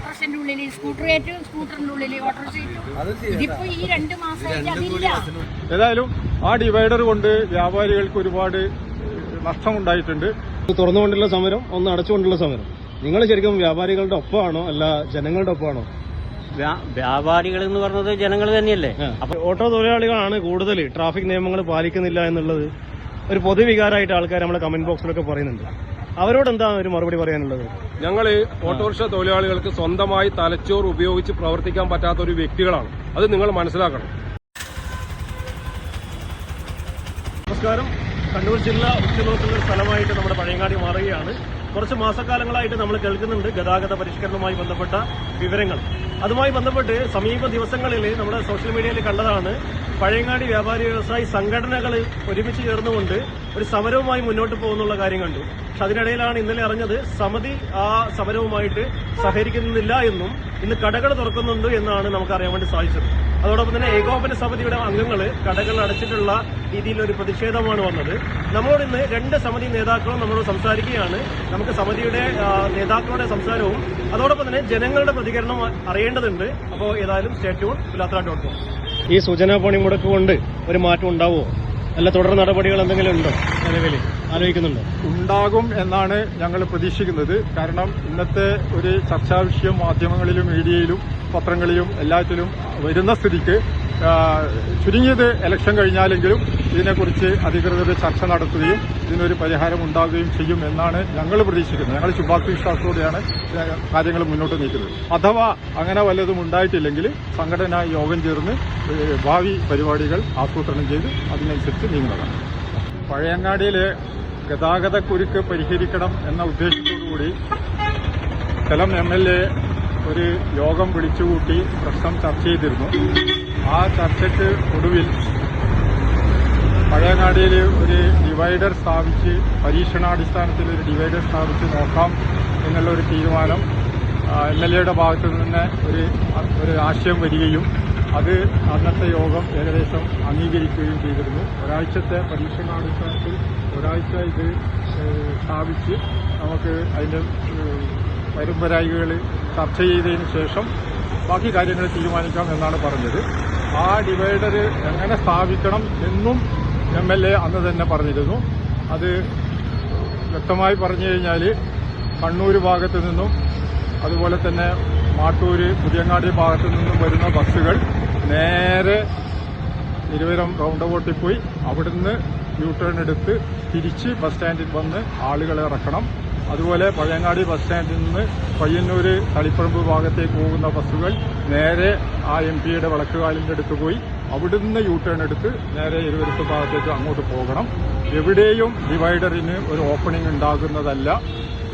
ഓട്ടോറിക്ഷന്റെ ഉള്ളിൽ സ്കൂട്ടർ കയറ്റും സ്കൂട്ടറിന്റെ ഉള്ളിൽ ഓട്ടോറിക്ഷ കയറ്റും ഇതിപ്പോ ഈ രണ്ട് മാസമായിട്ട് അതില്ല. ഏതായാലും ആ ഡിവൈഡർ കൊണ്ട് വ്യാപാരികൾക്ക് ഒരുപാട് നഷ്ടമുണ്ടായിട്ടുണ്ട്. തുറന്നുകൊണ്ടുള്ള സമരം ഒന്ന് അടച്ചുകൊണ്ടുള്ള സമരം. നിങ്ങൾ ശരിക്കും വ്യാപാരികളുടെ ഒപ്പമാണോ അല്ല ജനങ്ങളുടെ ഒപ്പമാണോ? വ്യാപാരികൾ എന്ന് പറഞ്ഞത് ജനങ്ങൾ തന്നെയല്ലേ? അപ്പൊ ഓട്ടോ തൊഴിലാളികളാണ് കൂടുതൽ ട്രാഫിക് നിയമങ്ങൾ പാലിക്കുന്നില്ല എന്നുള്ളത് ഒരു പൊതുവികാരമായിട്ട് ആൾക്കാർ നമ്മുടെ കമന്റ് ബോക്സിലൊക്കെ പറയുന്നുണ്ട്. അവരോട് എന്താ ഒരു മറുപടി പറയാനുള്ളത്? ഞങ്ങൾ ഓട്ടോറിക്ഷ തൊഴിലാളികൾക്ക് സ്വന്തമായി തലച്ചോർ ഉപയോഗിച്ച് പ്രവർത്തിക്കാൻ പറ്റാത്ത ഒരു വ്യക്തികളാണ്. അത് നിങ്ങൾ മനസ്സിലാക്കണം. നമസ്കാരം. കണ്ണൂർ ജില്ല ഉച്ചനോക്കുന്ന സ്ഥലമായിട്ട് നമ്മുടെ പഴയങ്ങാടി മാറുകയാണ്. കുറച്ച് മാസക്കാലങ്ങളായിട്ട് നമ്മൾ കേൾക്കുന്നുണ്ട് ഗതാഗത പരിഷ്കരണവുമായി ബന്ധപ്പെട്ട വിവരങ്ങൾ. അതുമായി ബന്ധപ്പെട്ട് സമീപ ദിവസങ്ങളിൽ നമ്മുടെ സോഷ്യൽ മീഡിയയിൽ കണ്ടതാണ് പഴയങ്ങാടി വ്യാപാരി വ്യവസായി സംഘടനകൾ ഒരുമിച്ച് ചേർന്നുകൊണ്ട് ഒരു സമരവുമായി മുന്നോട്ട് പോകുന്നുള്ള കാര്യം കണ്ടു. പക്ഷെ അതിനിടയിലാണ് ഇന്നലെ അറിഞ്ഞത് സമിതി ആ സമരവുമായിട്ട് സഹകരിക്കുന്നില്ല എന്നും ഇന്ന് കടകൾ തുറക്കുന്നുണ്ട് എന്നാണ് നമുക്ക് അറിയാൻ വേണ്ടി സാധിച്ചത്. അതോടൊപ്പം തന്നെ ഏകോപന സമിതിയുടെ അംഗങ്ങൾ കടകൾ അടച്ചിട്ടുള്ള രീതിയിൽ ഒരു പ്രതിഷേധമാണ് വന്നത്. നമ്മളോട് ഇന്ന് രണ്ട് സമിതി നേതാക്കളും നമ്മളോട് സംസാരിക്കുകയാണ്. നമുക്ക് സമിതിയുടെ നേതാക്കളുടെ സംസാരവും അതോടൊപ്പം തന്നെ ജനങ്ങളുടെ പ്രതികരണം അറിയേണ്ടതുണ്ട്. അപ്പോൾ ഏതായാലും സ്റ്റേറ്റ്യൂൺ പുലാത്ര ഡോട്ട് കോം ഈ സൂചനാ പണിമുടക്ക് കൊണ്ട് ഒരു മാറ്റം ഉണ്ടാവുമോ? അല്ല തുടർ നടപടികൾ എന്തെങ്കിലും ഉണ്ടോ നിലവിൽ ആലോചിക്കുന്നുണ്ടോ. ഉണ്ടാകും എന്നാണ് ഞങ്ങൾ പ്രതീക്ഷിക്കുന്നത്. കാരണം ഇന്നത്തെ ഒരു ചർച്ചാ വിഷയം മാധ്യമങ്ങളിലും മീഡിയയിലും പത്രങ്ങളിലും എല്ലാത്തിലും വരുന്ന സ്ഥിതിക്ക് ചുരുങ്ങിയത് ഇലക്ഷൻ കഴിഞ്ഞാലെങ്കിലും ഇതിനെക്കുറിച്ച് അധികൃതർ ചർച്ച നടത്തുകയും ഇതിനൊരു പരിഹാരം ഉണ്ടാകുകയും ചെയ്യും എന്നാണ് ഞങ്ങൾ പ്രതീക്ഷിക്കുന്നത്. ഞങ്ങൾ ശുഭാപ്തി വിശ്വാസത്തോടെയാണ് കാര്യങ്ങൾ മുന്നോട്ട് നീക്കുന്നത്. അഥവാ അങ്ങനെ വല്ലതും ഉണ്ടായിട്ടില്ലെങ്കിൽ സംഘടന യോഗം ചേർന്ന് ഭാവി പരിപാടികൾ ആസൂത്രണം ചെയ്ത് അതിനനുസരിച്ച് നീങ്ങുന്നതാണ്. പഴയങ്ങാടിയിലെ ഗതാഗതക്കുരുക്ക് പരിഹരിക്കണം എന്ന ഉദ്ദേശത്തോടുകൂടി സ്ഥലം എം എൽ എ ഒരു യോഗം വിളിച്ചുകൂട്ടി പ്രശ്നം ചർച്ച ചെയ്തിരുന്നു. ആ ചർച്ചയ്ക്ക് ഒടുവിൽ പഴയങ്ങാടിയിൽ ഒരു ഡിവൈഡർ സ്ഥാപിച്ച് പരീക്ഷണാടിസ്ഥാനത്തിൽ ഒരു ഡിവൈഡർ സ്ഥാപിച്ച് നോക്കാം എന്നുള്ള ഒരു തീരുമാനം എം എൽ എയുടെ ഭാഗത്തു നിന്ന് ഒരു ഒരു ആശയം വരികയും അത് അന്നത്തെ യോഗം ഏകദേശം അംഗീകരിക്കുകയും ചെയ്തിരുന്നു. ഒരാഴ്ചത്തെ പരീക്ഷണാടിസ്ഥാനത്തിൽ ഒരാഴ്ച ഇത് സ്ഥാപിച്ച് നമുക്ക് അതിന്റെ പരമ്പരായികൾ ചർച്ച ചെയ്തതിന് ശേഷം ബാക്കി കാര്യങ്ങൾ തീരുമാനിക്കാം എന്നാണ് പറഞ്ഞത്. ആ ഡിവൈഡർ എങ്ങനെ സ്ഥാപിക്കണം എന്നും എം എൽ എ അന്ന് തന്നെ പറഞ്ഞിരുന്നു. അത് വ്യക്തമായി പറഞ്ഞു കഴിഞ്ഞാൽ കണ്ണൂർ ഭാഗത്തു നിന്നും അതുപോലെ തന്നെ മാട്ടൂര് പുതിയങ്ങാടി ഭാഗത്തു നിന്നും വരുന്ന ബസ്സുകൾ നേരെ ഇരുവരം റൗണ്ട് ബോട്ടിൽ പോയി അവിടുന്ന് യു ടേൺ എടുത്ത് തിരിച്ച് ബസ് സ്റ്റാൻഡിൽ വന്ന് ആളുകളെ ഇറക്കണം. അതുപോലെ പഴയങ്ങാടി ബസ് സ്റ്റാൻഡിൽ നിന്ന് പയ്യന്നൂര് തളിപ്പറമ്പ് ഭാഗത്തേക്ക് പോകുന്ന ബസ്സുകൾ നേരെ ആ എം പിയുടെ വിളക്കുകാലിന്റെ അടുത്ത് പോയി. അവിടുന്ന് യൂ ടേൺ എടുത്ത് നേരെ ഇരുവരുത്ത് ഭാഗത്തേക്ക് അങ്ങോട്ട് പോകണം. എവിടെയും ഡിവൈഡറിന് ഒരു ഓപ്പണിംഗ് ഉണ്ടാകുന്നതല്ല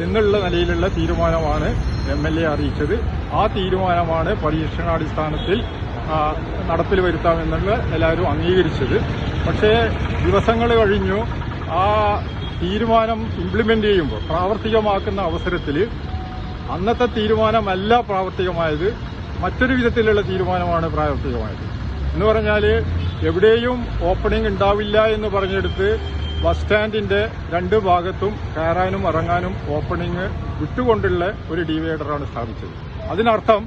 എന്നുള്ള നിലയിലുള്ള തീരുമാനമാണ് എം എൽ എ അറിയിച്ചത്. ആ തീരുമാനമാണ് പരീക്ഷണാടിസ്ഥാനത്തിൽ നടപ്പിൽ വരുത്താമെന്നുള്ള എല്ലാവരും അംഗീകരിച്ചത്. പക്ഷേ ദിവസങ്ങൾ കഴിഞ്ഞു. ആ തീരുമാനം ഇംപ്ലിമെന്റ് ചെയ്യുമ്പോൾ പ്രാവർത്തികമാക്കുന്ന അവസരത്തിൽ അന്നത്തെ തീരുമാനമല്ല പ്രാവർത്തികമായത്. മറ്റൊരു വിധത്തിലുള്ള തീരുമാനമാണ് പ്രാവർത്തികമായത്. എന്ന് പറഞ്ഞാൽ എവിടെയും ഓപ്പണിംഗ് ഉണ്ടാവില്ല എന്ന് പറഞ്ഞെടുത്ത് ബസ് സ്റ്റാൻഡിന്റെ രണ്ട് ഭാഗത്തും കയറാനും ഇറങ്ങാനും ഓപ്പണിംഗ് വിട്ടുകൊണ്ടുള്ള ഒരു ഡിവൈഡറാണ് സ്ഥാപിച്ചത്. അതിനർത്ഥം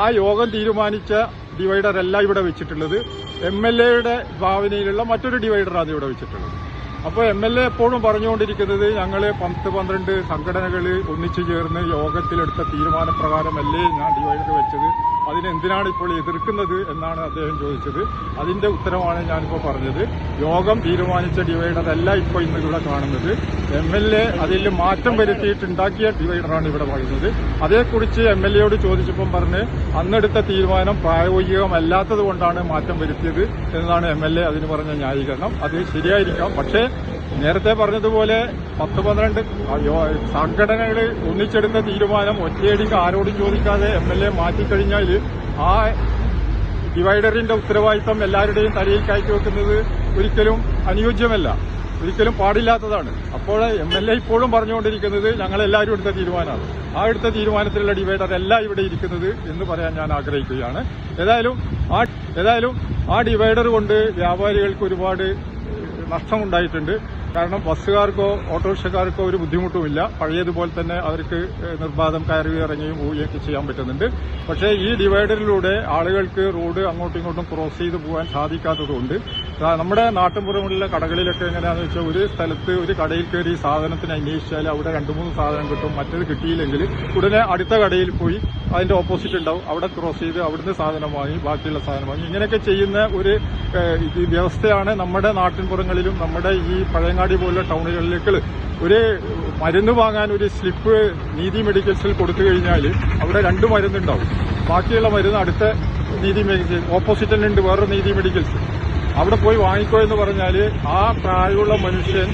ആ യോഗം തീരുമാനിച്ച ഡിവൈഡർ അല്ല ഇവിടെ വെച്ചിട്ടുള്ളത്. എം എൽ എയുടെ ഭാവനയിലുള്ള മറ്റൊരു ഡിവൈഡറാണ് ഇവിടെ വെച്ചിട്ടുള്ളത്. അപ്പോൾ എം എൽ എ എപ്പോഴും പറഞ്ഞുകൊണ്ടിരിക്കുന്നത് ഞങ്ങൾ പത്ത് പന്ത്രണ്ട് സംഘടനകൾ ഒന്നിച്ചു ചേർന്ന് യോഗത്തിലെടുത്ത തീരുമാനപ്രകാരമല്ലേ ഞാൻ ഡിവൈഡർ വെച്ചത്? അതിനെന്തിനാണ് ഇപ്പോൾ എതിർക്കുന്നത് എന്നാണ് അദ്ദേഹം ചോദിച്ചത്. അതിന്റെ ഉത്തരമാണ് ഞാനിപ്പോൾ പറഞ്ഞത്. യോഗം തീരുമാനിച്ച ഡിവൈഡറല്ല ഇപ്പോൾ ഇന്ന് ഇവിടെ കാണുന്നത്. എം എൽ എ അതിൽ മാറ്റം വരുത്തിയിട്ടുണ്ടാക്കിയ ഡിവൈഡറാണ് ഇവിടെ പറയുന്നത്. അതേക്കുറിച്ച് എം എൽ എയോട് ചോദിച്ചപ്പം പറഞ്ഞ് അന്നെടുത്ത തീരുമാനം പ്രായോഗികമല്ലാത്തത് കൊണ്ടാണ് മാറ്റം വരുത്തിയത് എന്നതാണ് എം എൽ എ അതിന് പറഞ്ഞ ന്യായീകരണം. അത് ശരിയായിരിക്കാം. പക്ഷേ നേരത്തെ പറഞ്ഞതുപോലെ പത്ത് പന്ത്രണ്ട് സംഘടനകൾ ഒന്നിച്ചെടുത്ത തീരുമാനം ഒറ്റയടിക്ക് ആരോടും ചോദിക്കാതെ എം എൽ എ മാറ്റിക്കഴിഞ്ഞാൽ ആ ഡിവൈഡറിന്റെ ഉത്തരവാദിത്തം എല്ലാവരുടെയും തലയിൽ കയറ്റി വെക്കുന്നത് ഒരിക്കലും അനുയോജ്യമല്ല. ഒരിക്കലും പാടില്ലാത്തതാണ്. അപ്പോൾ എം എൽ എ ഇപ്പോഴും പറഞ്ഞുകൊണ്ടിരിക്കുന്നത് ഞങ്ങൾ എല്ലാവരും എടുത്ത തീരുമാനമാണ്. ആ എടുത്ത തീരുമാനത്തിലുള്ള ഡിവൈഡർ അല്ല ഇവിടെ ഇരിക്കുന്നത് എന്ന് പറയാൻ ഞാൻ ആഗ്രഹിക്കുകയാണ്. ഏതായാലും ആ ഏതായാലും ആ ഡിവൈഡർ കൊണ്ട് വ്യാപാരികൾക്ക് ഒരുപാട് നഷ്ടമുണ്ടായിട്ടുണ്ട്. കാരണം ബസ്സുകാർക്കോ ഓട്ടോറിക്ഷക്കാർക്കോ ഒരു ബുദ്ധിമുട്ടുമില്ല. പഴയതുപോലെ തന്നെ അവർക്ക് നിർബാധം കയറി ഇറങ്ങുകയും പോവുകയൊക്കെ ചെയ്യാൻ പറ്റുന്നുണ്ട്. പക്ഷേ ഈ ഡിവൈഡറിലൂടെ ആളുകൾക്ക് റോഡ് അങ്ങോട്ടും ഇങ്ങോട്ടും ക്രോസ് ചെയ്ത് പോകാൻ സാധിക്കാത്തതുകൊണ്ട് നമ്മുടെ നാട്ടിൻപുറങ്ങളിലെ കടകളിലൊക്കെ എങ്ങനെയാണെന്ന് വെച്ചാൽ ഒരു സ്ഥലത്ത് ഒരു കടയിൽ കയറി സാധനത്തിന് അന്വേഷിച്ചാൽ അവിടെ രണ്ട് മൂന്ന് സാധനം കിട്ടും മറ്റേത് കിട്ടിയില്ലെങ്കിൽ ഉടനെ അടുത്ത കടയിൽ പോയി അതിന്റെ ഓപ്പോസിറ്റ് ഉണ്ടാവും. അവിടെ ക്രോസ് ചെയ്ത് അവിടുന്ന് സാധനം വാങ്ങി ബാക്കിയുള്ള സാധനം വാങ്ങി. ഇങ്ങനെയൊക്കെ ചെയ്യുന്ന ഒരു വ്യവസ്ഥയാണ് നമ്മുടെ നാട്ടിൻപുറങ്ങളിലും നമ്മുടെ ഈ പഴയങ്ങാടി പോലുള്ള ടൗണുകളിലേക്ക് ഒരു മരുന്ന് വാങ്ങാൻ ഒരു സ്ലിപ്പ് നീതി മെഡിക്കൽസിൽ കൊടുത്തു കഴിഞ്ഞാൽ അവിടെ രണ്ട് മരുന്നുണ്ടാവും. ബാക്കിയുള്ള മരുന്ന് അടുത്ത നീതി മെഡിക്കൽ ഓപ്പോസിറ്റ് തന്നെ ഉണ്ട് വേറൊരു നീതി മെഡിക്കൽസ്. അവിടെ പോയി വാങ്ങിക്കോ എന്ന് പറഞ്ഞാൽ ആ പ്രായമുള്ള മനുഷ്യൻ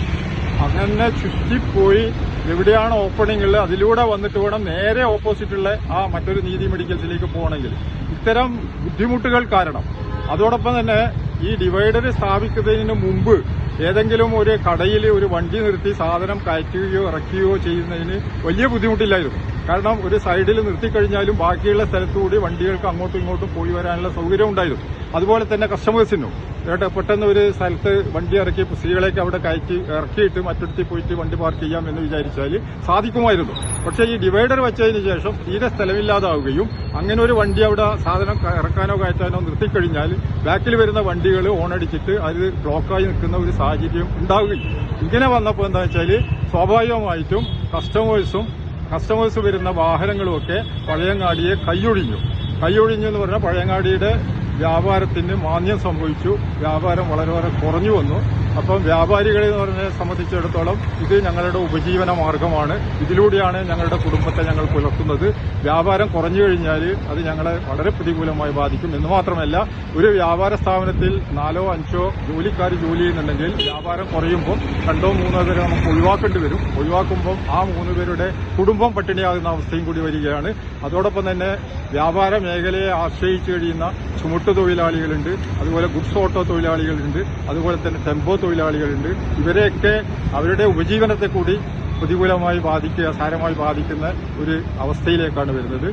അങ്ങനെ ചുറ്റിപ്പോയി എവിടെയാണ് ഓപ്പണിംഗ് ഉള്ളത് അതിലൂടെ വന്നിട്ട് വേണം നേരെ ഓപ്പോസിറ്റുള്ള ആ മറ്റൊരു നീതി മെഡിക്കൽസിലേക്ക് പോകണമെങ്കിൽ. ഇത്തരം ബുദ്ധിമുട്ടുകൾ കാരണം. അതോടൊപ്പം തന്നെ ഈ ഡിവൈഡർ സ്ഥാപിക്കുന്നതിന് മുമ്പ് ഏതെങ്കിലും ഒരു കടയിൽ ഒരു വണ്ടി നിർത്തി സാധനം കയറ്റുകയോ ഇറക്കുകയോ ചെയ്യുന്നതിന് വലിയ ബുദ്ധിമുട്ടില്ലായിരുന്നു. കാരണം ഒരു സൈഡിൽ നിർത്തിക്കഴിഞ്ഞാലും ബാക്കിയുള്ള സ്ഥലത്തുകൂടി വണ്ടികൾക്ക് അങ്ങോട്ടും ഇങ്ങോട്ടും പോയി വരാനുള്ള സൗകര്യം ഉണ്ടായിരുന്നു. അതുപോലെ തന്നെ കസ്റ്റമേഴ്സിനും ഏട്ടാ പെട്ടെന്ന് ഒരു സ്ഥലത്ത് വണ്ടി ഇറക്കി സ്ത്രീകളേക്ക് അവിടെ കയറ്റി ഇറക്കിയിട്ട് മറ്റൊരുത്തി പോയിട്ട് വണ്ടി പാർക്ക് ചെയ്യാം എന്ന് വിചാരിച്ചാൽ സാധിക്കുമായിരുന്നു. പക്ഷേ ഈ ഡിവൈഡർ വെച്ചതിന് ശേഷം തീരെ സ്ഥലമില്ലാതാവുകയും അങ്ങനെ ഒരു വണ്ടി അവിടെ സാധനം ഇറക്കാനോ കയറ്റാനോ നിർത്തിക്കഴിഞ്ഞാൽ ബാക്കിൽ വരുന്ന വണ്ടികൾ ഓണടിച്ചിട്ട് അത് ബ്ലോക്കായി നിൽക്കുന്ന ഒരു സാഹചര്യം ഉണ്ടാവുകയും. ഇങ്ങനെ വന്നപ്പോൾ എന്താ വെച്ചാൽ സ്വാഭാവികമായിട്ടും കസ്റ്റമേഴ്സും കസ്റ്റമേഴ്സ് വരുന്ന വാഹനങ്ങളുമൊക്കെ പഴയങ്ങാടിയെ കൈയൊഴിഞ്ഞു. കൈയൊഴിഞ്ഞു എന്ന് പറഞ്ഞാൽ പഴയങ്ങാടിയുടെ വ്യാപാരത്തിന് മാന്യം സംഭവിച്ചു. വ്യാപാരം വളരെ വളരെ കുറഞ്ഞു വന്നു. അപ്പം വ്യാപാരികളെ എന്ന് പറഞ്ഞ സംബന്ധിച്ചിടത്തോളം ഇത് ഞങ്ങളുടെ ഉപജീവന മാർഗമാണ്. ഇതിലൂടെയാണ് ഞങ്ങളുടെ കുടുംബത്തെ ഞങ്ങൾ പുലർത്തുന്നത്. വ്യാപാരം കുറഞ്ഞു കഴിഞ്ഞാൽ അത് ഞങ്ങളെ വളരെ പ്രതികൂലമായി ബാധിക്കും. എന്ന് മാത്രമല്ല ഒരു വ്യാപാര സ്ഥാപനത്തിൽ നാലോ അഞ്ചോ ജോലിക്കാർ ജോലി ചെയ്യുന്നുണ്ടെങ്കിൽ വ്യാപാരം കുറയുമ്പോൾ രണ്ടോ മൂന്നോ പേരെ നമുക്ക് ഒഴിവാക്കേണ്ടി വരും. ഒഴിവാക്കുമ്പോൾ ആ മൂന്ന് പേരുടെ കുടുംബം പട്ടിണിയാകുന്ന അവസ്ഥയും കൂടി വരികയാണ്. അതോടൊപ്പം തന്നെ വ്യാപാര മേഖലയെ ആശ്രയിച്ചു കഴിയുന്ന ചുമട്ടു തൊഴിലാളികളുണ്ട് അതുപോലെ ഗുഡ്സ് ഓട്ടോ തൊഴിലാളികളുണ്ട് അതുപോലെ തന്നെ ടെമ്പോ തൊഴിലാളികളുണ്ട്. ഇവരെയൊക്കെ അവരുടെ ഉപജീവനത്തെ കൂടി പ്രതികൂലമായി ബാധിക്കുക സാരമായി ബാധിക്കുന്ന ഒരു അവസ്ഥയിലേക്കാണ് വരുന്നത്.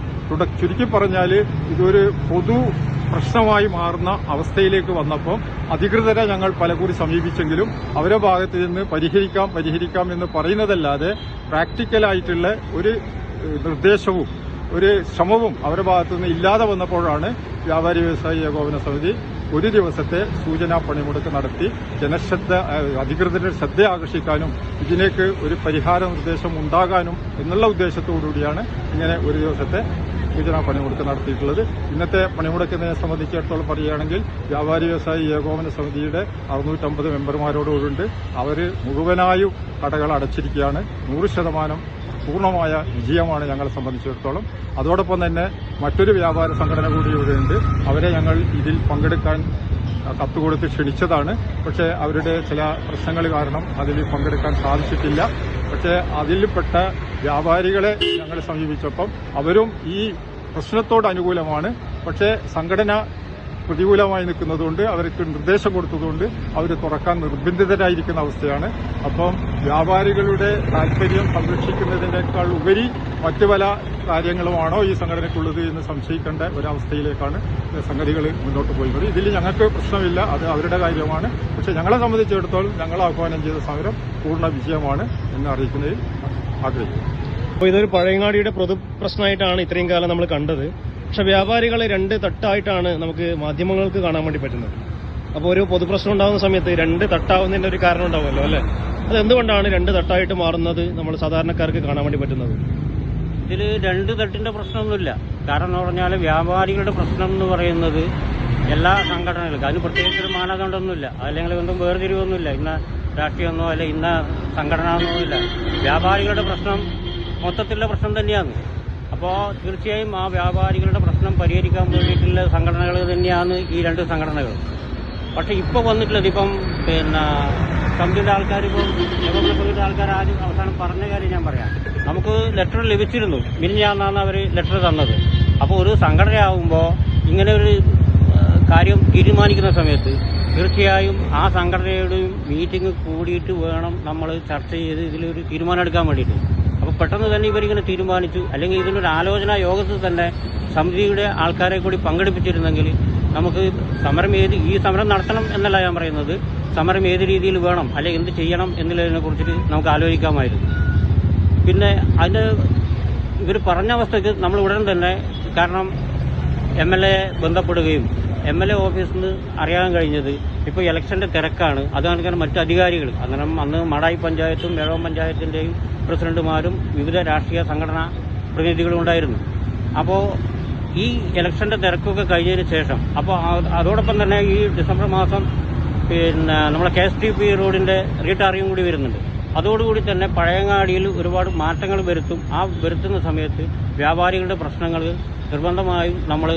ചുരുക്കി പറഞ്ഞാൽ ഇതൊരു പൊതു പ്രശ്നമായി മാറുന്ന അവസ്ഥയിലേക്ക് വന്നപ്പോൾ അധികൃതരെ ഞങ്ങൾ പലകൂടി സമീപിച്ചെങ്കിലും അവരെ ഭാഗത്ത് നിന്ന് പരിഹരിക്കാം പരിഹരിക്കാം എന്ന് പറയുന്നതല്ലാതെ പ്രാക്ടിക്കലായിട്ടുള്ള ഒരു നിർദ്ദേശവും ഒരു ശ്രമവും അവരുടെ ഭാഗത്തുനിന്ന് ഇല്ലാതെ വന്നപ്പോഴാണ് വ്യാപാരി വ്യവസായി ഏകോപന സമിതി ഒരു ദിവസത്തെ സൂചനാ പണിമുടക്ക് നടത്തി ജനശ്രദ്ധ അധികൃതരുടെ ശ്രദ്ധ ആകർഷിക്കാനും ഇതിലേക്ക് ഒരു പരിഹാര നിർദ്ദേശം ഉണ്ടാകാനും എന്നുള്ള ഉദ്ദേശത്തോടുകൂടിയാണ് ഇങ്ങനെ ഒരു ദിവസത്തെ സൂചനാ പണിമുടക്ക് നടത്തിയിട്ടുള്ളത്. ഇന്നത്തെ പണിമുടക്കിനെ സംബന്ധിച്ചിടത്തോളം പറയുകയാണെങ്കിൽ വ്യാപാരി വ്യവസായി ഏകോപന സമിതിയുടെ അറുന്നൂറ്റമ്പത് മെമ്പർമാരോടുകൂടിയുണ്ട്. അവർ മുഴുവനായും കടകൾ അടച്ചിരിക്കുകയാണ്. നൂറ് ശതമാനം പൂർണമായ വിജയമാണ് ഞങ്ങളെ സംബന്ധിച്ചിടത്തോളം. അതോടൊപ്പം തന്നെ മറ്റൊരു വ്യാപാര സംഘടന കൂടി ഇവിടെയുണ്ട് അവരെ ഞങ്ങൾ ഇതിൽ പങ്കെടുക്കാൻ കത്ത് കൊടുത്ത് ക്ഷണിച്ചതാണ്. പക്ഷേ അവരുടെ ചില പ്രശ്നങ്ങൾ കാരണം അതിൽ പങ്കെടുക്കാൻ സാധിച്ചിട്ടില്ല. പക്ഷേ അതിൽപ്പെട്ട വ്യാപാരികളെ ഞങ്ങൾ സമീപിച്ചപ്പം അവരും ഈ പ്രശ്നത്തോട് അനുകൂലമാണ്. പക്ഷേ സംഘടന പ്രതികൂലമായി നിൽക്കുന്നതുകൊണ്ട് അവർക്ക് നിർദ്ദേശം കൊടുത്തതുകൊണ്ട് അവർ തുറക്കാൻ നിർബന്ധിതരായിരിക്കുന്ന അവസ്ഥയാണ്. അപ്പം വ്യാപാരികളുടെ താല്പര്യം സംരക്ഷിക്കുന്നതിനേക്കാൾ ഉപരി മറ്റു പല കാര്യങ്ങളുമാണോ ഈ സംഘടനയ്ക്കുള്ളത് എന്ന് സംശയിക്കേണ്ട ഒരവസ്ഥയിലേക്കാണ് സംഗതികൾ മുന്നോട്ട് പോയിരുന്നത്. ഇതിൽ ഞങ്ങൾക്ക് പ്രശ്നമില്ല അത് അവരുടെ കാര്യമാണ്. പക്ഷെ ഞങ്ങളെ സംബന്ധിച്ചിടത്തോളം ഞങ്ങൾ ആഹ്വാനം ചെയ്ത സമരം പൂർണ വിജയമാണ് എന്ന് അറിയിക്കുന്നതിൽ ആഗ്രഹിക്കുന്നു. അപ്പോൾ ഇതൊരു പഴയങ്ങാടിയുടെ പ്രശ്നമായിട്ടാണ് ഇത്രയും കാലം നമ്മൾ കണ്ടത്. പക്ഷെ വ്യാപാരികളെ രണ്ട് തട്ടായിട്ടാണ് നമുക്ക് മാധ്യമങ്ങൾക്ക് കാണാൻ വേണ്ടി പറ്റുന്നത്. അപ്പോൾ ഒരു പൊതുപ്രശ്നം ഉണ്ടാകുന്ന സമയത്ത് രണ്ട് തട്ടാവുന്നതിന്റെ ഒരു കാരണം ഉണ്ടാവുമല്ലോ അല്ലേ? അത് എന്തുകൊണ്ടാണ് രണ്ട് തട്ടായിട്ട് മാറുന്നത് നമ്മൾ സാധാരണക്കാർക്ക് കാണാൻ വേണ്ടി പറ്റുന്നത്? ഇതിൽ രണ്ട് തട്ടിന്റെ പ്രശ്നമൊന്നുമില്ല. കാരണം എന്ന് പറഞ്ഞാൽ വ്യാപാരികളുടെ പ്രശ്നം എന്ന് പറയുന്നത് എല്ലാ സംഘടനകൾക്കും അതിന് പ്രത്യേകിച്ച് ഒരു മാനദണ്ഡമൊന്നുമില്ല. അല്ലെങ്കിൽ ഒന്നും വേർതിരിവൊന്നുമില്ല. ഇന്ന രാഷ്ട്രീയമൊന്നോ അല്ലെ ഇന്ന സംഘടന ഒന്നുമില്ല വ്യാപാരികളുടെ പ്രശ്നം മൊത്തത്തിലുള്ള പ്രശ്നം തന്നെയാണ്. അപ്പോൾ തീർച്ചയായും ആ വ്യാപാരികളുടെ പ്രശ്നം പരിഹരിക്കാൻ വേണ്ടിയിട്ടുള്ള സംഘടനകൾ തന്നെയാണ് ഈ രണ്ട് സംഘടനകൾ. പക്ഷെ ഇപ്പോൾ വന്നിട്ടുള്ളത് ഇപ്പം പിന്നെ കമ്പനിയുടെ ആൾക്കാർ ഇപ്പം ഏകോപന സമിതിയുടെ ആൾക്കാർ ആദ്യം അവസാനം പറഞ്ഞ കാര്യം ഞാൻ പറയാം. നമുക്ക് ലെറ്റർ ലഭിച്ചിരുന്നു. മിനിഞ്ഞാന്നാണ് അവർ ലെറ്റർ തന്നത്. അപ്പോൾ ഒരു സംഘടനയാകുമ്പോൾ ഇങ്ങനെ ഒരു കാര്യം തീരുമാനിക്കുന്ന സമയത്ത് തീർച്ചയായും ആ സംഘടനയുടെയും മീറ്റിംഗ് കൂടിയിട്ട് വേണം നമ്മൾ ചർച്ച ചെയ്ത് ഇതിലൊരു തീരുമാനം എടുക്കാൻ വേണ്ടിയിട്ട്. അപ്പോൾ പെട്ടെന്ന് തന്നെ ഇവരിങ്ങനെ തീരുമാനിച്ചു. അല്ലെങ്കിൽ ഇതിനൊരു ആലോചന യോഗത്തിൽ തന്നെ സമിതിയുടെ ആൾക്കാരെ കൂടി പങ്കെടുപ്പിച്ചിരുന്നെങ്കിൽ നമുക്ക് സമരം ഏത് ഈ സമരം നടത്തണം എന്നല്ല ഞാൻ പറയുന്നത്. സമരം ഏത് രീതിയിൽ വേണം അല്ലെങ്കിൽ എന്ത് ചെയ്യണം എന്നുള്ളതിനെ കുറിച്ചിട്ട് നമുക്ക് ആലോചിക്കാമായിരുന്നു. പിന്നെ അതിന്റെ ഇവർ പറഞ്ഞ അവസ്ഥയ്ക്ക് നമ്മൾ ഉടൻ തന്നെ കാരണം എം എൽ എ ബന്ധപ്പെടുകയും എം എൽ എ ഓഫീസിൽ നിന്ന് അറിയാൻ കഴിഞ്ഞത് ഇപ്പോൾ ഇലക്ഷന്റെ തിരക്കാണ്. അത് കണക്കാണ് മറ്റ് അധികാരികൾ. അങ്ങനെ അന്ന് മടായി പഞ്ചായത്തും മേഴവം പഞ്ചായത്തിന്റെയും പ്രസിഡന്റുമാരും വിവിധ രാഷ്ട്രീയ സംഘടനാ പ്രതിനിധികളും ഉണ്ടായിരുന്നു. അപ്പോൾ ഈ ഇലക്ഷന്റെ തിരക്കൊക്കെ കഴിഞ്ഞതിന് ശേഷം അപ്പോൾ അതോടൊപ്പം തന്നെ ഈ ഡിസംബർ മാസം പിന്നെ നമ്മളെ കെ എസ് ടി പി റോഡിന്റെ റീടാറിയും കൂടി വരുന്നുണ്ട്. അതോടുകൂടി തന്നെ പഴയങ്ങാടിയിൽ ഒരുപാട് മാറ്റങ്ങൾ വരുത്തും. ആ വരുത്തുന്ന സമയത്ത് വ്യാപാരികളുടെ പ്രശ്നങ്ങൾ നിർബന്ധമായും നമ്മൾ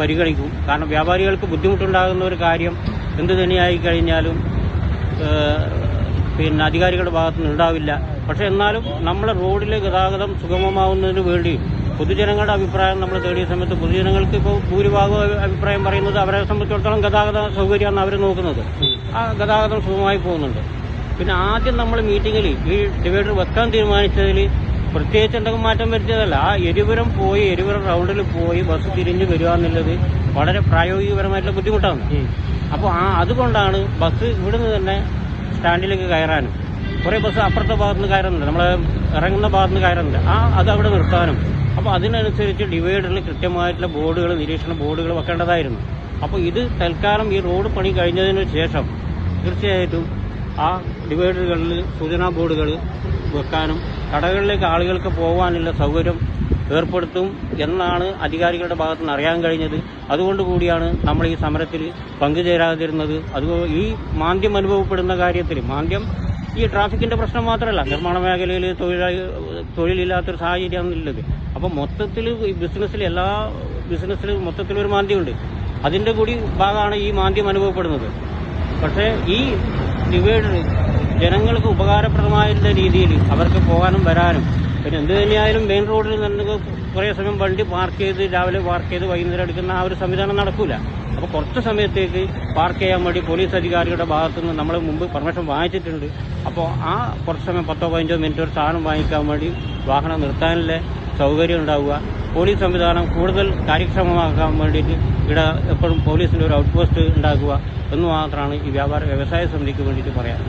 പരിഗണിക്കും. കാരണം വ്യാപാരികൾക്ക് ബുദ്ധിമുട്ടുണ്ടാകുന്ന ഒരു കാര്യം എന്ത് തന്നെയായി കഴിഞ്ഞാലും പിന്നെ അധികാരികളുടെ ഭാഗത്തു നിന്ന് ഉണ്ടാവില്ല. പക്ഷെ എന്നാലും നമ്മളെ റോഡിലെ ഗതാഗതം സുഗമമാവുന്നതിന് വേണ്ടി പൊതുജനങ്ങളുടെ അഭിപ്രായം നമ്മൾ തേടിയ സമയത്ത് പൊതുജനങ്ങൾക്ക് ഇപ്പോൾ ഭൂരിഭാഗം അഭിപ്രായം പറയുന്നത് അവരെ സംബന്ധിച്ചിടത്തോളം ഗതാഗത സൗകര്യമാണ് അവർ നോക്കുന്നത്. ആ ഗതാഗതം സുഗമമായി പോകുന്നുണ്ട്. പിന്നെ ആദ്യം നമ്മൾ മീറ്റിങ്ങിൽ ഈ ഡിവൈഡർ വെക്കാൻ തീരുമാനിച്ചതിൽ പ്രത്യേകിച്ച് എന്തെങ്കിലും മാറ്റം വരുത്തിയതല്ല. ആ എരിപുരം പോയി എരിപുരം റൗണ്ടിൽ പോയി ബസ് തിരിഞ്ഞു വരിക എന്നുള്ളത് വളരെ പ്രായോഗികപരമായിട്ടുള്ള ബുദ്ധിമുട്ടാണ്. അപ്പോൾ ആ അതുകൊണ്ടാണ് ബസ് ഇവിടുന്ന് തന്നെ സ്റ്റാൻഡിലേക്ക് കയറാനും. കുറേ ബസ് അപ്പുറത്തെ ഭാഗത്ത് നിന്ന് കയറുന്നുണ്ട്. നമ്മൾ ഇറങ്ങുന്ന ഭാഗത്ത് നിന്ന് കയറുന്നുണ്ട്. ആ അത് അവിടെ നിർത്താനും. അപ്പോൾ അതിനനുസരിച്ച് ഡിവൈഡറിൽ കൃത്യമായിട്ടുള്ള ബോർഡുകൾ നിരീക്ഷണ ബോർഡുകൾ വെക്കേണ്ടതായിരുന്നു. അപ്പോൾ ഇത് തൽക്കാലം ഈ റോഡ് പണി കഴിഞ്ഞതിന് ശേഷം തീർച്ചയായിട്ടും ആ ഡിവൈഡറുകളിൽ സൂചനാ ബോർഡുകൾ വെക്കാനും കടകളിലേക്ക് ആളുകൾക്ക് പോകാനുള്ള സൗകര്യം ഏർപ്പെടുത്തും എന്നാണ് അധികാരികളുടെ ഭാഗത്ത് നിന്ന് അറിയാൻ കഴിഞ്ഞത്. അതുകൊണ്ട് കൂടിയാണ് നമ്മൾ ഈ സമരത്തിൽ പങ്കുചേരാതിരുന്നത്. അത് ഈ മാന്ദ്യം അനുഭവപ്പെടുന്ന കാര്യത്തിൽ മാന്ദ്യം ഈ ട്രാഫിക്കിന്റെ പ്രശ്നം മാത്രമല്ല നിർമ്മാണ മേഖലയിൽ തൊഴിലാളി തൊഴിലില്ലാത്തൊരു സാഹചര്യമാണുള്ളത് അപ്പം മൊത്തത്തിൽ ഈ ബിസിനസ്സിൽ എല്ലാ ബിസിനസ്സിലും മൊത്തത്തിലൊരു മാന്ദ്യമുണ്ട്. അതിന്റെ കൂടി ഭാഗമാണ് ഈ മാന്ദ്യം അനുഭവപ്പെടുന്നത്. പക്ഷേ ഈ ഡിവൈഡർ ജനങ്ങൾക്ക് ഉപകാരപ്രദമായിട്ടുള്ള രീതിയിൽ അവർക്ക് പോകാനും വരാനും. പിന്നെ എന്ത് തന്നെയായാലും മെയിൻ റോഡിൽ നിന്ന് കുറേ സമയം വണ്ടി പാർക്ക് ചെയ്ത് രാവിലെ പാർക്ക് ചെയ്ത് വൈകുന്നേരം എടുക്കുന്ന ആ ഒരു സംവിധാനം നടക്കൂല. അപ്പോൾ കുറച്ച് സമയത്തേക്ക് പാർക്ക് ചെയ്യാൻ വേണ്ടി പോലീസ് അധികാരികളുടെ ഭാഗത്തു നിന്ന് നമ്മൾ മുമ്പ് പെർമിഷൻ വാങ്ങിച്ചിട്ടുണ്ട്. അപ്പോൾ ആ കുറച്ച് സമയം പത്തോ പതിനഞ്ചോ മിനിറ്റ് ഒരു സാധനം വാങ്ങിക്കാൻ വേണ്ടി വാഹനം നിർത്താനുള്ള സൗകര്യം ഉണ്ടാവുക. പോലീസ് സംവിധാനം കൂടുതൽ കാര്യക്ഷമമാക്കാൻ വേണ്ടിയിട്ട് ഇവിടെ എപ്പോഴും പോലീസിന്റെ ഒരു ഔട്ട് പോസ്റ്റ് ഉണ്ടാക്കുക എന്ന് മാത്രമാണ് ഈ വ്യാപാര വ്യവസായ സമിതിക്ക് വേണ്ടിയിട്ട് പറയാൻ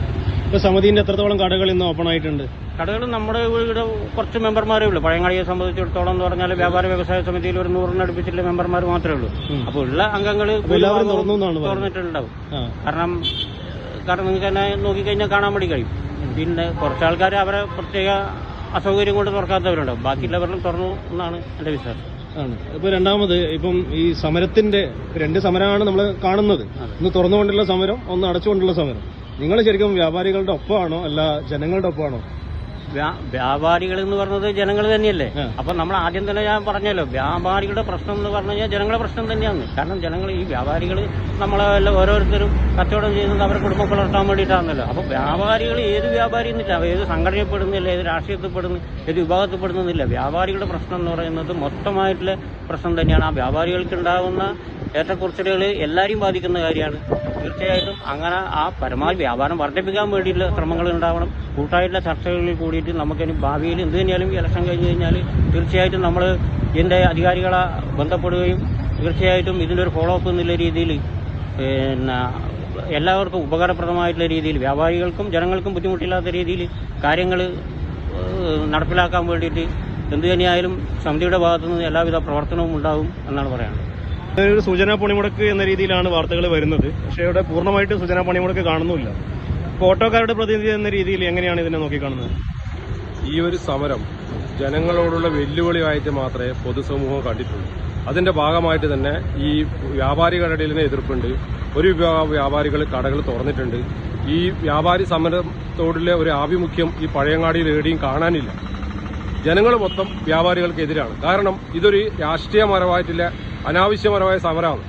ഇപ്പൊ സമിതിന്റെ എത്രത്തോളം കടകൾ ഇന്ന് ഓപ്പൺ ആയിട്ടുണ്ട്? കടകൾ നമ്മുടെ ഇവിടെ കുറച്ച് മെമ്പർമാരേ ഉള്ളൂ. പഴയങ്ങാടിയെ സംബന്ധിച്ചിടത്തോളം എന്ന് പറഞ്ഞാൽ വ്യാപാര വ്യവസായ സമിതിയിൽ ഒരു നൂറിനടുപ്പിച്ചിട്ടുള്ള മെമ്പർമാർ മാത്രമേ ഉള്ളൂ. അപ്പൊ അപ്പോൾ ഉള്ള അംഗങ്ങൾ എല്ലാവരും തുറന്നിട്ടുണ്ടാവും. കാരണം കാരണം നിങ്ങൾക്ക് തന്നെ നോക്കിക്കഴിഞ്ഞാൽ കാണാൻ വേണ്ടി കഴിയും. പിന്നെ കുറച്ച് ആൾക്കാർ അവരെ പ്രത്യേക അസൗകര്യം കൊണ്ട് തുറക്കാത്തവരുണ്ടാവും. ബാക്കിയുള്ളവരെല്ലാം തുറന്നു എന്നാണ് എന്റെ വിശ്വാസം. ആണ്. ഇപ്പൊ രണ്ടാമത് ഇപ്പം ഈ സമരത്തിന്റെ രണ്ട് സമരമാണ് നമ്മൾ കാണുന്നത്. ഒന്ന് തുറന്നുകൊണ്ടുള്ള സമരം ഒന്ന് അടച്ചുകൊണ്ടുള്ള സമരം. നിങ്ങൾ ശരിക്കും വ്യാപാരികളുടെ ഒപ്പമാണോ അല്ല ജനങ്ങളുടെ ഒപ്പമാണോ? വ്യാപാരികൾ എന്ന് പറഞ്ഞത് ജനങ്ങൾ തന്നെയല്ലേ. അപ്പൊ നമ്മൾ ആദ്യം തന്നെ ഞാൻ പറഞ്ഞല്ലോ വ്യാപാരികളുടെ പ്രശ്നം എന്ന് പറഞ്ഞു കഴിഞ്ഞാൽ ജനങ്ങളുടെ പ്രശ്നം തന്നെയാണ്. കാരണം ജനങ്ങൾ ഈ വ്യാപാരികൾ നമ്മളെ ഓരോരുത്തരും കച്ചവടം ചെയ്യുന്നത് അവരുടെ കുടുംബം പുലർത്താൻ വേണ്ടിയിട്ടാണല്ലോ. അപ്പൊ വ്യാപാരികൾ ഏത് വ്യാപാരി എന്നില്ല ഏത് സംഘടനപ്പെടുന്നില്ല ഏത് രാഷ്ട്രീയത്തിൽപ്പെടുന്നു ഏത് വിഭാഗത്തിൽപ്പെടുന്നില്ല. വ്യാപാരികളുടെ പ്രശ്നം എന്ന് പറയുന്നത് മൊത്തമായിട്ടുള്ള പ്രശ്നം തന്നെയാണ്. ആ വ്യാപാരികൾക്ക് ഉണ്ടാകുന്ന ഏറ്റക്കുറച്ചിലുകൾ എല്ലാവരെയും ബാധിക്കുന്ന കാര്യമാണ്. തീർച്ചയായിട്ടും അങ്ങനെ ആ പരമാവധി വ്യാപാരം വർദ്ധിപ്പിക്കാൻ വേണ്ടിയിട്ടുള്ള ശ്രമങ്ങൾ ഉണ്ടാവണം. കൂട്ടായിട്ടുള്ള ചർച്ചകളിൽ കൂടിയിട്ട് നമുക്കിനി ഭാവിയിൽ എന്ത് തന്നെയാലും ഇലക്ഷൻ കഴിഞ്ഞ് കഴിഞ്ഞാൽ തീർച്ചയായിട്ടും നമ്മൾ ഇതിന്റെ അധികാരികളെ ബന്ധപ്പെടുകയും തീർച്ചയായിട്ടും ഇതിന്റെ ഒരു ഫോളോ അപ്പ് എന്നുള്ള രീതിയിൽ പിന്നെ എല്ലാവർക്കും ഉപകാരപ്രദമായിട്ടുള്ള രീതിയിൽ വ്യാപാരികൾക്കും ജനങ്ങൾക്കും ബുദ്ധിമുട്ടില്ലാത്ത രീതിയിൽ കാര്യങ്ങൾ നടപ്പിലാക്കാൻ വേണ്ടിയിട്ട് എന്ത് തന്നെയായാലും സമിതിയുടെ ഭാഗത്തുനിന്ന് എല്ലാവിധ പ്രവർത്തനവും ഉണ്ടാകും എന്നാണ് പറയാനുള്ളത് ഒരു സൂചനാ പണിമുടക്ക് എന്ന രീതിയിലാണ് വാർത്തകൾ വരുന്നത്. പക്ഷേ ഇവിടെ പൂർണമായിട്ട് സൂചനാ പണിമുടക്ക് കാണുന്നില്ല ഇപ്പോൾ ഓട്ടോക്കാരുടെ പ്രതിനിധി എന്ന രീതിയിൽ എങ്ങനെയാണ് ഇതിനെ നോക്കിക്കാണുന്നത്? ഈ ഒരു സമരം ജനങ്ങളോടുള്ള വെല്ലുവിളിയായിട്ട് മാത്രമേ പൊതുസമൂഹം കണ്ടിട്ടുള്ളൂ. അതിന്റെ ഭാഗമായിട്ട് തന്നെ ഈ വ്യാപാരികളുടെ തന്നെ എതിർപ്പുണ്ട്. ഒരു വിഭാഗം വ്യാപാരികൾ കടകൾ തുറന്നിട്ടുണ്ട്. ഈ വ്യാപാരി സമരത്തോടുള്ള ഒരു ആഭിമുഖ്യം ഈ പഴയങ്ങാടിയിൽ എവിടെയും കാണാനില്ല. ജനങ്ങൾ മൊത്തം വ്യാപാരികൾക്കെതിരാണ് കാരണം ഇതൊരു രാഷ്ട്രീയപരമായിട്ടുള്ള അനാവശ്യപരമായ സമരമാണ്.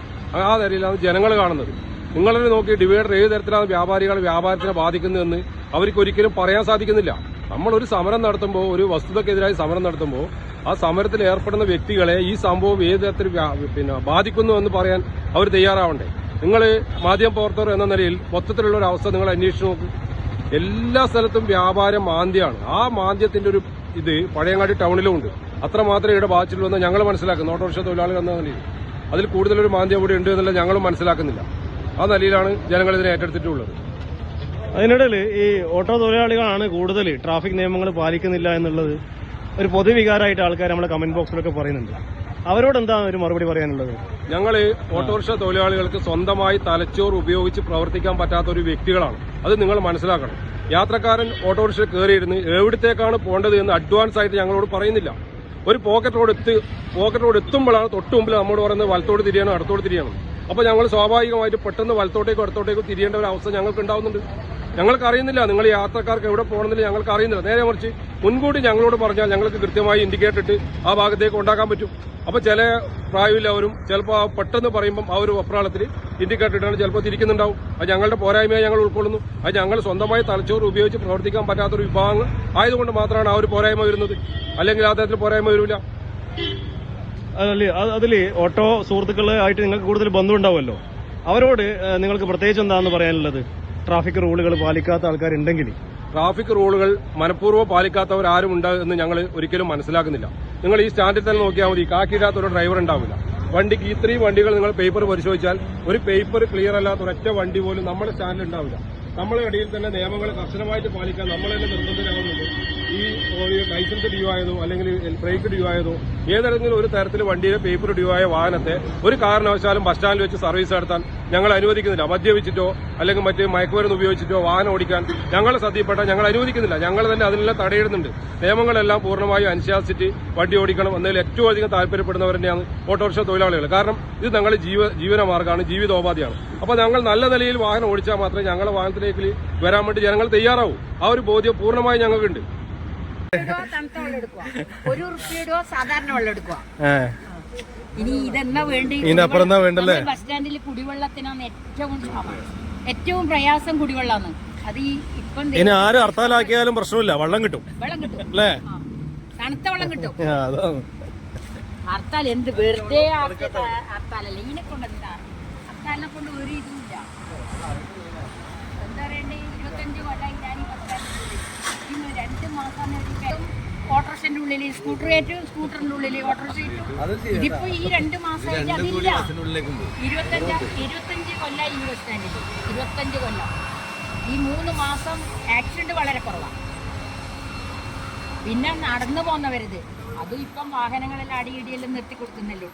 ആ തരത്തിലാണ് ജനങ്ങൾ കാണുന്നത്. നിങ്ങളെ നോക്കി ഡിവൈഡർ ഏത് തരത്തിലാണ് വ്യാപാരികൾ വ്യാപാരത്തിനെ ബാധിക്കുന്നതെന്ന് അവർക്ക് ഒരിക്കലും പറയാൻ സാധിക്കുന്നില്ല. നമ്മൾ ഒരു സമരം നടത്തുമ്പോൾ ഒരു വസ്തുതക്കെതിരായി സമരം നടത്തുമ്പോൾ ആ സമരത്തിൽ ഏർപ്പെടുന്ന വ്യക്തികളെ ഈ സംഭവം ഏത് തരത്തിൽ പിന്നെ ബാധിക്കുന്നു എന്ന് പറയാൻ അവർ തയ്യാറാവണ്ടേ? നിങ്ങൾ മാധ്യമ പ്രവർത്തകർ എന്ന നിലയിൽ മൊത്തത്തിലുള്ള ഒരു അവസ്ഥ നിങ്ങൾ അന്വേഷിച്ച് നോക്കും. എല്ലാ സ്ഥലത്തും വ്യാപാരം മാന്ദ്യമാണ്. ആ മാന്ദ്യത്തിന്റെ ഒരു ഇത് പഴയങ്ങാടി ടൗണിലും ഉണ്ട്. അത്ര മാത്രമേ ഇവിടെ ബാധിച്ചിട്ടുള്ളൂ എന്ന് ഞങ്ങൾ മനസ്സിലാക്കുന്നു. ഓട്ടോറിക്ഷ തൊഴിലാളികൾ എന്ന നിലയിൽ. അതിൽ കൂടുതലൊരു മാന്ദ്യം കൂടി ഉണ്ട് എന്നുള്ള ഞങ്ങളും മനസ്സിലാക്കുന്നില്ല. ആ നിലയിലാണ് ജനങ്ങൾ ഇതിനെ ഏറ്റെടുത്തിട്ടുള്ളത്. അതിനിടയിൽ ഈ ഓട്ടോ തൊഴിലാളികളാണ് കൂടുതൽ ട്രാഫിക് നിയമങ്ങൾ പാലിക്കുന്നില്ല എന്നുള്ളത് ഒരു പൊതുവികാരമായിട്ട് ആൾക്കാർ നമ്മുടെ കമന്റ് ബോക്സിലൊക്കെ പറയുന്നുണ്ട്. അവരോട് എന്താ ഒരു മറുപടി പറയാനുള്ളത്? ഞങ്ങൾ ഓട്ടോറിക്ഷ തൊഴിലാളികൾക്ക് സ്വന്തമായി തലച്ചോറ് ഉപയോഗിച്ച് പ്രവർത്തിക്കാൻ പറ്റാത്ത ഒരു വ്യക്തികളാണ്. അത് നിങ്ങൾ മനസ്സിലാക്കണം. യാത്രക്കാരൻ ഓട്ടോറിക്ഷ കയറിയിരുന്ന് എവിടത്തേക്കാണ് പോകേണ്ടത് എന്ന് അഡ്വാൻസ് ആയിട്ട് ഞങ്ങളോട് പറയുന്നില്ല. ഒരു പോക്കറ്റ് റോഡ് എത്തി പോക്കറ്റ് റോഡ് എത്തുമ്പോഴാണ് തൊട്ട് മുമ്പിൽ നമ്മോട് പറയുന്നത് വലത്തോട് തിരിയണം അടുത്തോട് തിരിയണം. അപ്പോൾ ഞങ്ങൾ സ്വാഭാവികമായിട്ട് പെട്ടെന്ന് വലത്തോട്ടേക്കോ അടുത്തോട്ടേക്കോ തിരിയേണ്ട ഒരു അവസ്ഥ ഞങ്ങൾക്ക് ഉണ്ടാവുന്നുണ്ട് ഞങ്ങൾക്ക് അറിയുന്നില്ല നിങ്ങൾ യാത്രക്കാർക്ക് എവിടെ പോകണമെന്നില്ല ഞങ്ങൾക്ക് അറിയുന്നില്ല നേരെ മറിച്ച് മുൻകൂട്ടി ഞങ്ങളോട് പറഞ്ഞാൽ ഞങ്ങൾക്ക് കൃത്യമായി ഇൻഡിക്കേറ്റ് ഇട്ട് ആ ഭാഗത്തേക്ക് ഉണ്ടാക്കാൻ പറ്റും. അപ്പോൾ ചില പ്രായമില്ലവരും ചിലപ്പോൾ പെട്ടെന്ന് പറയുമ്പം ആ ഒരു ഒപ്രാളത്തിൽ ഇൻഡിക്കേറ്റർ ഇട്ടാണ് ചിലപ്പോൾ തിരിക്കുന്നുണ്ടാവും. അത് ഞങ്ങളുടെ പോരായ്മയെ ഞങ്ങൾ ഉൾക്കൊള്ളുന്നു. അത് ഞങ്ങൾ സ്വന്തമായി തലച്ചോറ് ഉപയോഗിച്ച് പ്രവർത്തിക്കാൻ പറ്റാത്തൊരു വിഭാഗങ്ങൾ ആയതുകൊണ്ട് മാത്രമാണ് ആ ഒരു പോരായ്മ വരുന്നത്. അല്ലെങ്കിൽ ആ തരത്തിൽ പോരായ്മ വരില്ല അതല്ലേ? അതിൽ ഓട്ടോ സുഹൃത്തുക്കളായിട്ട് നിങ്ങൾക്ക് കൂടുതൽ ബന്ധമുണ്ടാവുമല്ലോ. അവരോട് നിങ്ങൾക്ക് പ്രത്യേകിച്ച് എന്താണെന്ന് പറയാനുള്ളത്? ട്രാഫിക് റൂളുകൾ പാലിക്കാത്ത ആൾക്കാരുണ്ടെങ്കിൽ ട്രാഫിക് റൂളുകൾ മനഃപൂർവം പാലിക്കാത്തവർ ആരും ഉണ്ട് എന്ന് ഞങ്ങൾ ഒരിക്കലും മനസ്സിലാക്കുന്നില്ല. നിങ്ങൾ ഈ സ്റ്റാൻഡിൽ തന്നെ നോക്കിയാൽ മതി. കാക്കിയിടാത്ത ഒരു ഡ്രൈവർ ഉണ്ടാവില്ല. വണ്ടിക്ക് ഇത്രയും വണ്ടികൾ നിങ്ങൾ പേപ്പർ പരിശോധിച്ചാൽ ഒരു പേപ്പർ ക്ലിയർ അല്ലാത്ത ഒരൊറ്റ വണ്ടി പോലും നമ്മുടെ സ്റ്റാൻഡിൽ ഉണ്ടാവില്ല. നമ്മളെ ഇടയിൽ തന്നെ നിയമങ്ങൾ കർശനമായിട്ട് പാലിക്കാൻ നമ്മൾ തന്നെ നിർബന്ധരാകുന്നുണ്ട് ഈ ലൈസൻസ് ഡ്യൂ ആയതോ അല്ലെങ്കിൽ ബ്രേക്ക് ഡ്യൂ ആയതോ ഏതെങ്കിലും ഒരു തരത്തിൽ വണ്ടിയിലെ പേപ്പർ ഡ്യൂ ആയ വാഹനത്തെ ഒരു കാരണവശാലും ബസ് സ്റ്റാൻഡിൽ വെച്ച് സർവീസ് നടത്താൻ ഞങ്ങൾ അനുവദിക്കുന്നില്ല. മദ്യപിച്ചിട്ടോ അല്ലെങ്കിൽ മറ്റ് മയക്കുമരുന്ന് ഉപയോഗിച്ചിട്ടോ വാഹനം ഓടിക്കാൻ ഞങ്ങൾ ശ്രദ്ധയിൽപ്പെട്ടാൽ ഞങ്ങൾ അനുവദിക്കുന്നില്ല. ഞങ്ങൾ തന്നെ അതിനെല്ലാം തടയിടുന്നുണ്ട്. നിയമങ്ങളെല്ലാം പൂർണമായും അനുശാസിച്ചിട്ട് വണ്ടി ഓടിക്കണം എന്നതിൽ ഏറ്റവും അധികം താല്പര്യപ്പെടുന്നവർ തന്നെയാണ് ഓട്ടോറിക്ഷ തൊഴിലാളികൾ. കാരണം ഇത് ഞങ്ങളുടെ ജീവ ജീവന മാർഗമാണ് ജീവിതോപാധിയാണ്. അപ്പോൾ ഞങ്ങൾ നല്ല നിലയിൽ വാഹനം ഓടിച്ചാൽ മാത്രമേ ഞങ്ങളുടെ വാഹനത്തിലേക്ക് വരാൻ വേണ്ടി ജനങ്ങൾ തയ്യാറാവൂ. ആ ഒരു ബോധ്യം പൂർണമായും ഞങ്ങൾക്കുണ്ട്. ഒരു സാധാരണ വെള്ളം എടുക്കുക ഇനി ഇതെന്നാ വേണ്ടി? ഇതിനപ്പുറം വേണ്ടല്ലേ? ബസ് സ്റ്റാൻഡിൽ കുടിവെള്ളത്തിനാണ് ഏറ്റവും ക്ഷാമം. ഏറ്റവും പ്രയാസം കുടിവെള്ളമാണ് അത് ഈ ഇപ്പം ഇനി ആരും ഹർത്താലാക്കിയാലും പ്രശ്നമില്ല. വെള്ളം കിട്ടും. വെള്ളം കിട്ടും. അല്ലേ. തണുത്ത വെള്ളം കിട്ടും. ഹർത്താൽ എന്ത് വെറുതെ ഹർത്താലല്ല? ഇതിനെ കൊണ്ട് എന്താ ഹർത്താലിനെ കൊണ്ട് ഒരു ഇതുമില്ല എന്താ പറയണ്ടേ? ഇരുപത്തഞ്ച് കൊല്ലം ഞാൻ ഈ ബസ് രണ്ട് മാസം ഓട്ടോറിക്ഷന്റെ ഉള്ളിൽ സ്കൂട്ടർ കയറ്റും സ്കൂട്ടറിന്റെ ഉള്ളിൽ ഓട്ടോറിക്ഷ കയറ്റും ഇതിപ്പോ ഈ രണ്ട് മാസമായിട്ട് അതില്ല. ഇരുപത്തഞ്ച് ഇരുപത്തഞ്ച് കൊല്ലം ഈ ബസ് സ്റ്റാൻഡിൽ ഇരുപത്തഞ്ച് കൊല്ലം. ഈ മൂന്ന് മാസം ആക്സിഡന്റ് വളരെ കുറവാണ് പിന്നെ നടന്നു പോകുന്നവരുത് അതും ഇപ്പം വാഹനങ്ങളെല്ലാം അടിയിടിയെല്ലാം നിർത്തി കൊടുക്കുന്നല്ലോ.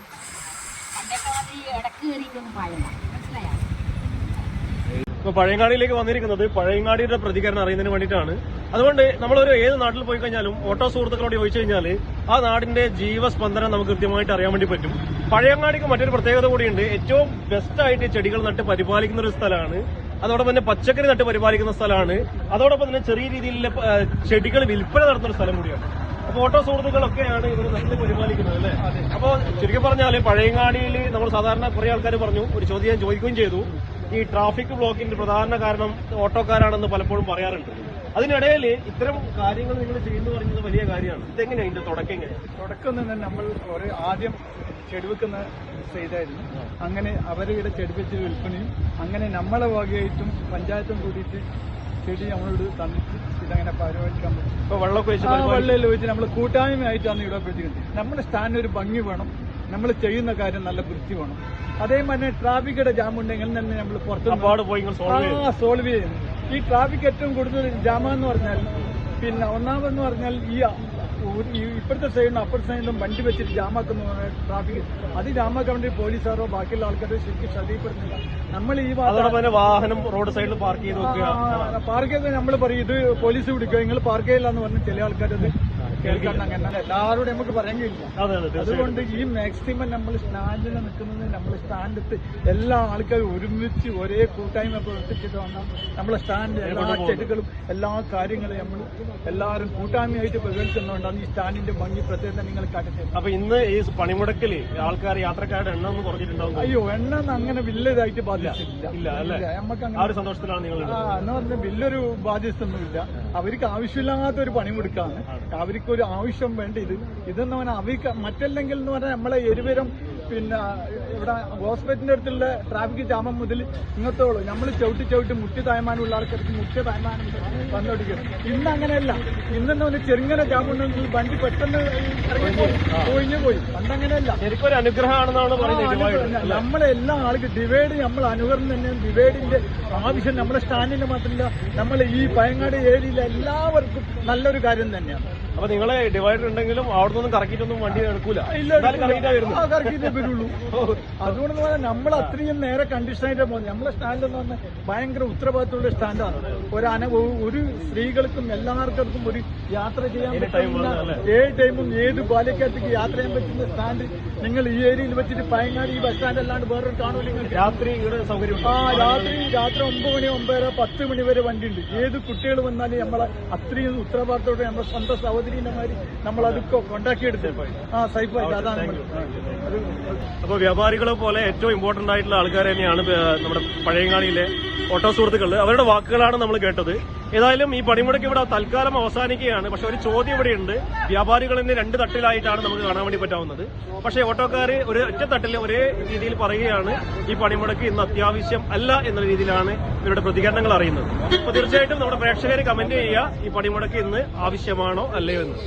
പണ്ടൊക്കെ അത് ഇടയ്ക്ക് കയറിയിട്ടൊന്നും പാടില്ല. മനസ്സിലായോ? ഇപ്പൊ പഴയങ്ങാടിയിലേക്ക് വന്നിരിക്കുന്നത് പഴയങ്ങാടിയുടെ പ്രതികരണം അറിയുന്നതിന് വേണ്ടിയിട്ടാണ്. അതുകൊണ്ട് നമ്മളൊരു ഏത് നാട്ടിൽ പോയി കഴിഞ്ഞാലും ഓട്ടോ സുഹൃത്തുക്കളോട് ചോദിച്ചു കഴിഞ്ഞാൽ ആ നാടിന്റെ ജീവസ്പന്ദനം നമുക്ക് കൃത്യമായിട്ട് അറിയാൻ വേണ്ടി പറ്റും. പഴയങ്ങാടിക്ക് മറ്റൊരു പ്രത്യേകത കൂടിയുണ്ട്. ഏറ്റവും ബെസ്റ്റായിട്ട് ചെടികൾ നട്ട് പരിപാലിക്കുന്ന ഒരു സ്ഥലമാണ്. അതോടൊപ്പം തന്നെ പച്ചക്കറി നട്ട് പരിപാലിക്കുന്ന സ്ഥലമാണ്. അതോടൊപ്പം തന്നെ ചെറിയ രീതിയിലുള്ള ചെടികൾ വിൽപ്പന നടത്തുന്ന ഒരു സ്ഥലം കൂടിയാണ്. അപ്പൊ ഓട്ടോ സുഹൃത്തുക്കളൊക്കെയാണ് ഇവർ നട്ട് പരിപാലിക്കുന്നത് അല്ലേ? അപ്പൊ ചുരുക്കി പറഞ്ഞാൽ പഴയങ്ങാടിയിൽ നമ്മൾ സാധാരണ കുറെ ആൾക്കാർ പറഞ്ഞു ഒരു ചോദ്യം ചോദിക്കുകയും ചെയ്തു. ഈ ട്രാഫിക് ബ്ലോക്കിന്റെ പ്രധാന കാരണം ഓട്ടോക്കാരാണെന്ന് പലപ്പോഴും പറയാറുണ്ട്. അതിനിടയിൽ ഇത്തരം കാര്യങ്ങൾ നിങ്ങൾ ചെയ്യുന്നു പറയുന്നത് വലിയ കാര്യമാണ്. ഇതെങ്ങനെയാണ് ഇതിന്റെ തുടക്കം എങ്ങനെ? തുടക്കം തന്നെ നമ്മൾ ഒരു ആദ്യം ചെടിവെക്കുന്ന ചെയ്തായിരുന്നു. അങ്ങനെ അവരുടെ ചെടിവെച്ച് വിൽപ്പനയും അങ്ങനെ നമ്മളെ വകയായിട്ടും പഞ്ചായത്തും കൂടിയിട്ട് ചെടി നമ്മളോട് തന്നിട്ട് ഇതങ്ങനെ പരിപാലിക്കാൻ പറ്റും. ഇപ്പൊ വെള്ളമൊക്കെ വെള്ളയിൽ വെച്ച് നമ്മൾ കൂട്ടായ്മയായിട്ടാണ് ഇവിടെ പ്രവർത്തിക്കുന്നത് നമ്മുടെ സ്ഥാനം ഒരു ഭംഗി വേണം. നമ്മൾ ചെയ്യുന്ന കാര്യം നല്ല വൃത്തി വേണം. അതേമാതിരി ട്രാഫിക്കിന്റെ ജാം ഉണ്ടെങ്കിൽ തന്നെ നമ്മൾ പുറത്തുനിന്ന് അപ്പാട് പോയി സോൾവ് ചെയ്യും ആ സോൾവ് ചെയ്യുന്നു ഈ ട്രാഫിക് ഏറ്റവും കൂടുതൽ ജാമ എന്ന് പറഞ്ഞാൽ പിന്നെ ഒന്നാമെന്ന് പറഞ്ഞാൽ ഈ ഇപ്പോഴത്തെ സൈഡിലും അപ്പുറത്തെ സൈഡിലും വണ്ടി വെച്ചിട്ട് ജാമാക്കുന്നു ട്രാഫിക് അത് ജാമാക്കാൻ വേണ്ടി പോലീസുകാരോ ബാക്കിയുള്ള ആൾക്കാരോ ശരിക്കും ശ്രദ്ധയിൽപ്പെടുന്നില്ല. നമ്മൾ ഈ വാഹനം റോഡ് സൈഡിൽ പാർക്ക് ചെയ്ത് പാർക്ക് ചെയ്ത് നമ്മൾ പറയും ഇത് പോലീസ് പിടിക്കുക നിങ്ങൾ പാർക്ക് ചെയ്യില്ല എന്ന് പറഞ്ഞ് ചില ആൾക്കാരത് കേൾക്കാൻ അങ്ങനെ എല്ലാവരോടും നമുക്ക് പറയാൻ കഴിയില്ല. തീർച്ചയായും അതുകൊണ്ട് ഈ മാക്സിമം നമ്മൾ സ്റ്റാൻഡിൽ നിൽക്കുന്നത് നമ്മൾ സ്റ്റാൻഡത്ത് എല്ലാ ആൾക്കാരും ഒരുമിച്ച് ഒരേ കൂട്ടായ്മ പ്രവർത്തിച്ചിട്ട് വന്നാൽ നമ്മളെ സ്റ്റാൻഡ് എല്ലാ ചെടികളും എല്ലാ കാര്യങ്ങളും നമ്മൾ എല്ലാവരും കൂട്ടായ്മയായിട്ട് പ്രകടിച്ചുകൊണ്ടാണ് ഈ സ്റ്റാൻഡിന്റെ ഭംഗി പ്രത്യേകത നിങ്ങൾ കാട്ടുന്നത് അപ്പൊ ഇന്ന് ഈ പണിമുടക്കിൽ ആൾക്കാർ യാത്രക്കാരുടെ എണ്ണം ഒന്ന് കുറഞ്ഞിട്ടുണ്ടാവും. അയ്യോ എണ്ണം അങ്ങനെ വലിയതായിട്ട് ബാധിച്ചിട്ടില്ല. നമുക്ക് അങ്ങനെ സന്തോഷത്തിലാണ് നിങ്ങൾ എന്ന് പറഞ്ഞാൽ വലിയൊരു ബാധ്യസ്ഥൊന്നുമില്ല അവർക്ക് ആവശ്യമില്ലാത്ത ഒരു പണിമുടുക്കാണ് അവർക്ക് ഒരു ആവശ്യം വേണ്ട ഇത് ഇതെന്ന് പറഞ്ഞാൽ അവിക്ക മറ്റല്ലെങ്കിൽ എന്ന് പറഞ്ഞാൽ നമ്മളെ എരുവരും പിന്നെ ഇവിടെ ഹോസ്പിറ്റലിന്റെ അടുത്തുള്ള ട്രാഫിക് ജാമം മുതൽ ഇങ്ങത്തോളം. നമ്മൾ ചവിട്ടി ചവിട്ടി മുട്ടി തായ്മാനുള്ള ആൾക്കാർക്ക് മുഖ്യ തായ്മാനം വന്നോടിക്കണം ഇന്ന് അങ്ങനെയല്ല. ഇന്നെന്ന് പറഞ്ഞാൽ ചെറുങ്ങനെ ജാമുണ്ടെങ്കിൽ വണ്ടി പെട്ടെന്ന് ഒഴിഞ്ഞു പോയി. പണ്ടങ്ങനെയല്ല. ശരിക്കും ഒരു അനുഗ്രഹമാണെന്നാണ് പറയുന്നത് നമ്മളെ എല്ലാ ആൾക്കും ഡിവൈഡ് നമ്മൾ അനുകരണം തന്നെ ഡിവൈഡിന്റെ ആവശ്യം നമ്മുടെ സ്റ്റാൻഡിന് മാത്രമല്ല നമ്മൾ ഈ പയങ്ങാട് ഏരിയയിലെ എല്ലാവർക്കും നല്ലൊരു കാര്യം തന്നെയാണ്. അപ്പൊ നിങ്ങളെ ഡിവൈഡർ ഉണ്ടെങ്കിലും അവിടെ നിന്നും കറക്കിയിട്ടൊന്നും വണ്ടി എടുക്കൂല കറക്കിയിട്ടാ വരുള്ളൂ. അതുകൊണ്ട് പറഞ്ഞാൽ നമ്മൾ അത്രയും നേരെ കണ്ടീഷനായിട്ട് പോകുന്നത്. നമ്മളെ സ്റ്റാൻഡ് എന്ന് പറഞ്ഞാൽ ഭയങ്കര ഉത്തരവാദിത്തമുള്ള സ്റ്റാൻഡാണ് ഒരു അന ഒരു സ്ത്രീകൾക്കും എല്ലാവർക്കും ഒരു യാത്ര ചെയ്യാൻ പറ്റുന്ന? ഏത് ടൈമും ഏത് ബാല്യക്കാലത്തേക്ക് യാത്ര ചെയ്യാൻ പറ്റുന്ന സ്റ്റാൻഡ് നിങ്ങൾ ഈ ഏരിയയിൽ വെച്ചിട്ട് പയങ്ങാട് ഈ ബസ് സ്റ്റാൻഡ് അല്ലാണ്ട് വേറൊരു കാണൂല രാത്രി ആ രാത്രി രാത്രി ഒമ്പത് മണി ഒമ്പതര പത്ത് മണി വരെ വണ്ടി ഉണ്ട് ഏത് കുട്ടികൾ വന്നാലും നമ്മളെ അത്രയും ഉത്തരവാദിത്തോടെ നമ്മുടെ സ്വന്തം സഹോദരിന്റെ നമ്മൾ കൊണ്ടാക്കിയെടുത്ത്. ആ സൈഫായിട്ട്. അതാണ് അപ്പോൾ വ്യാപാരികളെ പോലെ ഏറ്റവും ഇമ്പോർട്ടന്റ് ആയിട്ടുള്ള ആൾക്കാർ തന്നെയാണ് നമ്മുടെ പഴയങ്ങാടിയിലെ ഓട്ടോ സുഹൃത്തുക്കൾ അവരുടെ വാക്കുകളാണ് നമ്മൾ കേട്ടത്. ഏതായാലും ഈ പണിമുടക്ക് ഇവിടെ തൽക്കാലം അവസാനിക്കുകയാണ്. പക്ഷെ ഒരു ചോദ്യം ഇവിടെയുണ്ട്. വ്യാപാരികളിന്ന് രണ്ട് തട്ടിലായിട്ടാണ് നമുക്ക് കാണാൻ വേണ്ടി പറ്റാവുന്നത്. പക്ഷെ ഓട്ടോക്കാർ ഒരു ഒറ്റ തട്ടിൽ ഒരേ രീതിയിൽ പറയുകയാണ് ഈ പണിമുടക്ക് ഇന്ന് അത്യാവശ്യം അല്ല എന്ന രീതിയിലാണ് ഇവരുടെ പ്രതികരണങ്ങൾ അറിയുന്നത്. അപ്പൊ തീർച്ചയായിട്ടും നമ്മുടെ പ്രേക്ഷകർ കമന്റ് ചെയ്യുക ഈ പണിമുടക്ക് ഇന്ന് ആവശ്യമാണോ അല്ലയോ എന്ന്